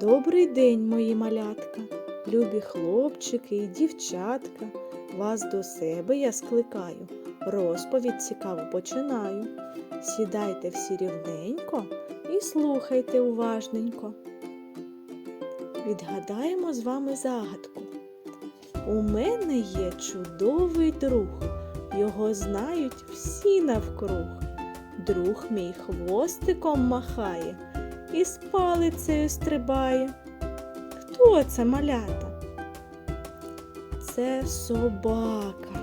Добрий день, мої малятка, любі хлопчики і дівчатка. Вас до себе я скликаю, розповідь цікаву починаю. Сідайте всі рівненько і слухайте уважненько. Відгадаємо з вами загадку. У мене є чудовий друг, його знають всі навкруг. Друг мій хвостиком махає і з палицею стрибає. Хто це малята? Це собака.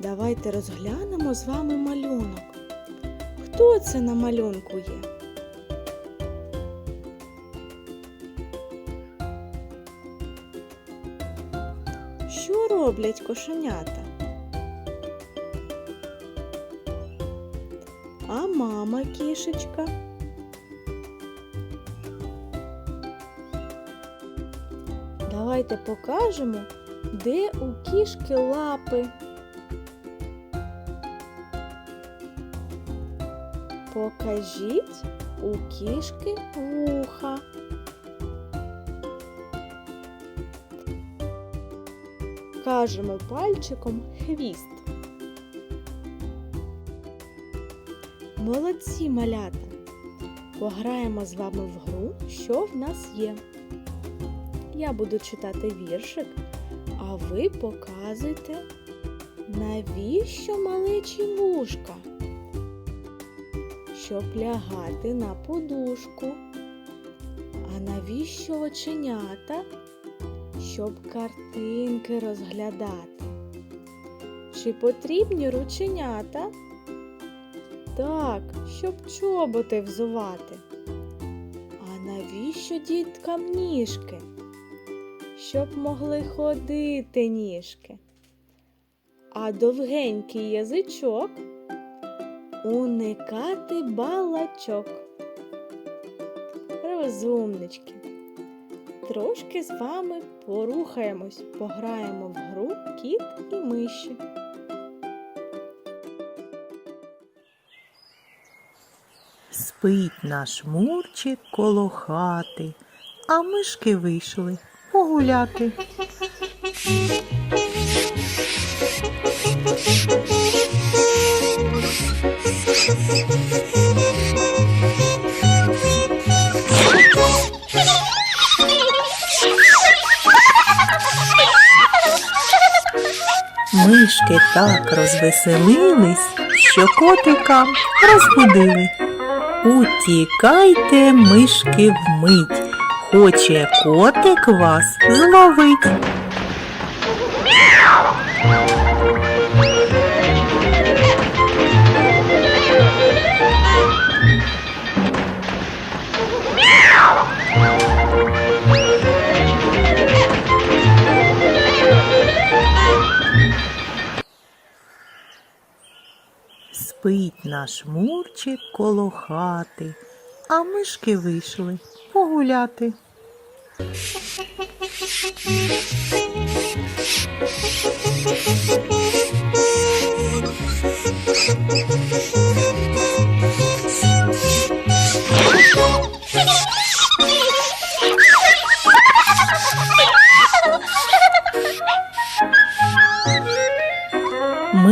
Давайте розглянемо з вами малюнок. Хто це на малюнку є? Що роблять кошенята? А мама кішечка? Давайте покажемо, де у кішки лапи. Покажіть у кішки вуха. Кажемо пальчиком хвіст. Молодці малята! Пограємо з вами в гру, що в нас є. Я буду читати віршик, а ви показуйте, навіщо малечі вушка? Щоб лягати на подушку. А навіщо оченята? Щоб картинки розглядати. Чи потрібні рученята? Так, щоб чоботи взувати. А навіщо діткам ніжки? Щоб могли ходити ніжки. А довгенький язичок уникати балачок. Розумнички. Трошки з вами порухаємось, пограємо в гру кіт і миші. Спить наш мурчик коло хати, а мишки вийшли погуляти. Мишки так розвеселились, що котика розбудили. Утікайте, мишки, вмить, хоче котик вас зловить. Спить наш мурчик коло хати, а мишки вийшли погуляти.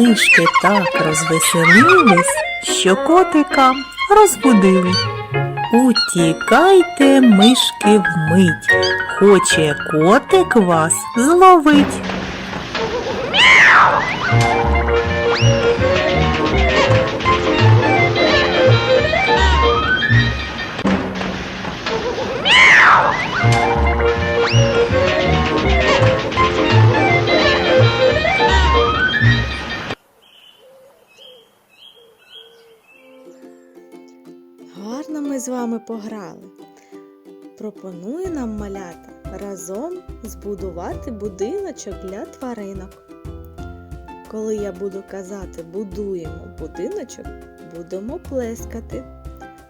Мишки так розвеселились, що котика розбудили. Утікайте, мишки, вмить, хоче котик вас зловить. Гарно вами пограли. Пропоную нам малята разом збудувати будиночок для тваринок. Коли я буду казати будуємо будиночок, будемо плескати,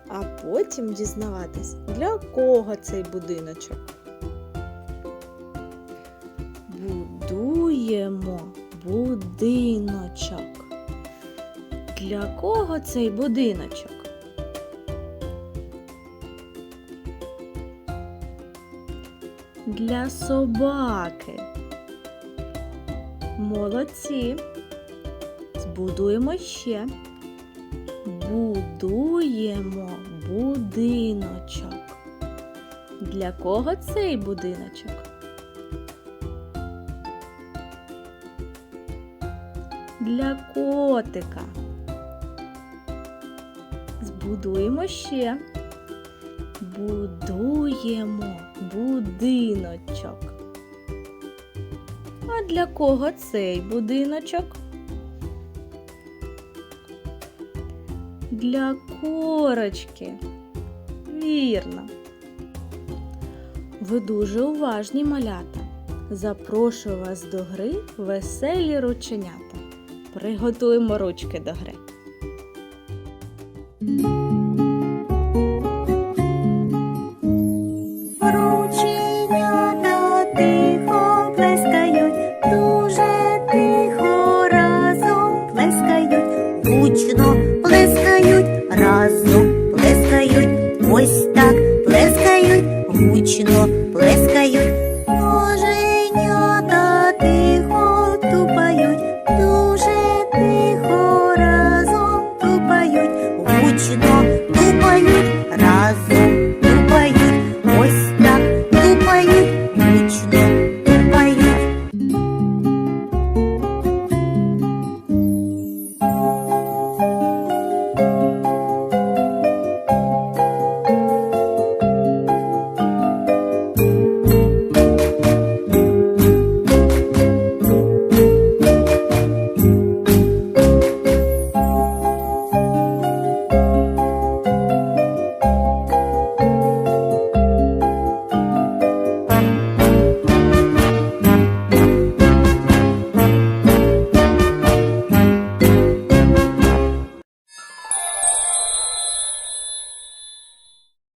а потім дізнаватись, для кого цей будиночок. Будуємо будиночок. Для кого цей будиночок? Для собаки. Молодці. Збудуємо ще. Будуємо будиночок. Для кого цей будиночок? Для котика. Збудуємо ще. Будуємо будиночок. А для кого цей будиночок? Для корочки. Вірно. Ви дуже уважні малята. Запрошую вас до гри веселі рученята. Приготуємо ручки до гри.